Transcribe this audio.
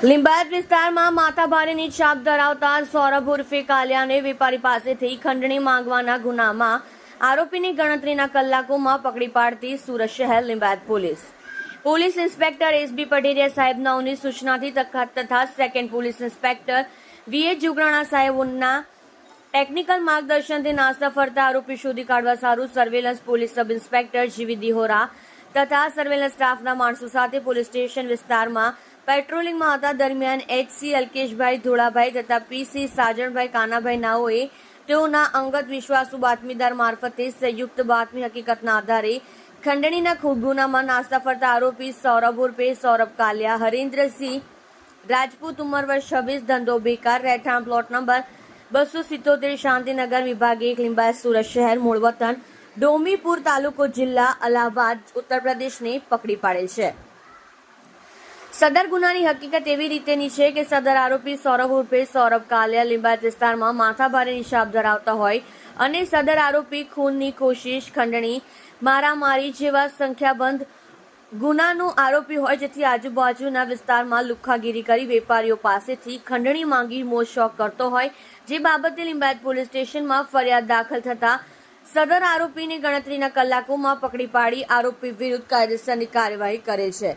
લિંબાયત વિસ્તારમાં માથાભારેની છાપ ધરાવતા સૌરભ ઉર્ફે કાલિયાને વેપારી પાસેથી ખંડણી માંગવાના ગુનામાં આરોપીની ગણતરીના કલાકોમાં પકડી પાડતી સુરત શહેર Limbayat police. Police inspector SB Pateria સાહેબનાઓની સૂચનાથી તથા તથા second police inspector VA Jugrana સાહેબના ટેકનિકલ માર્ગદર્શનથી નાસ્તા ફરતા આરોપી શોધી કાઢવા સારું સર્વેલન્સ પોલીસ સબ ઇન્સ્પેક્ટર જીવી દિહોરા તથા સર્વેલન્સ સ્ટાફના માણસો સાથે પોલીસ સ્ટેશન વિસ્તારમાં પેટ્રોલિંગમાં હતા. દરમિયાન એચસી, અલ્કેશભાઈ ધોળાભાઈ તથા પીસી સાજણભાઈ કાનાભાઈ નાઓએ તેઓના અંગત વિશ્વાસુ બાતમીદાર મારફતે સંયુક્ત બાતમી હકીકતના આધારે ખંડણીના ખૂબ નાસ્તા ફરતા આરોપી સૌરભ ઉર્ફે સૌરભ કાલિયા, હરેન્દ્રસિંહ, રાજપૂત ઉંમર વર્ષ છવ્વીસ, ધંધો બેકાર, રહેઠાણ પ્લોટ નંબર બસો સિત્તોતેર, શાંતિનગર વિભાગ એક, લિંબાયત સુરત શહેર, મૂળ વતન ડોમીપુર તાલુકો જિલ્લા અલ્હાબાદ, ઉત્તર પ્રદેશને પકડી પાડેલ છે. સદર ગુનાની હકીકત એવી રીતેની છે કે સદર આરોપી સૌરભ ઉર્ફે સૌરભ કાલિયા લિંબાયત વિસ્તારમાં માથાભારે નિશાબ ધરાવતા હોય અને સદર આરોપી ખૂનની કોશિશ, ખંડણી, મારામારી જેવા સંખ્યાબંધ ગુનાનો આરોપી હોય જેથી આજુબાજુના વિસ્તારમાં લુખ્ખાગીરી કરી વેપારીઓ પાસેથી ખંડણી માંગી મોજ શોખ કરતો હોય. જે બાબતે લિંબાયત પોલીસ સ્ટેશનમાં ફરિયાદ દાખલ થતા સદર આરોપીને ગણતરીના કલાકોમાં પકડી પાડી આરોપી વિરુદ્ધ કાયદેસરની કાર્યવાહી કરે છે.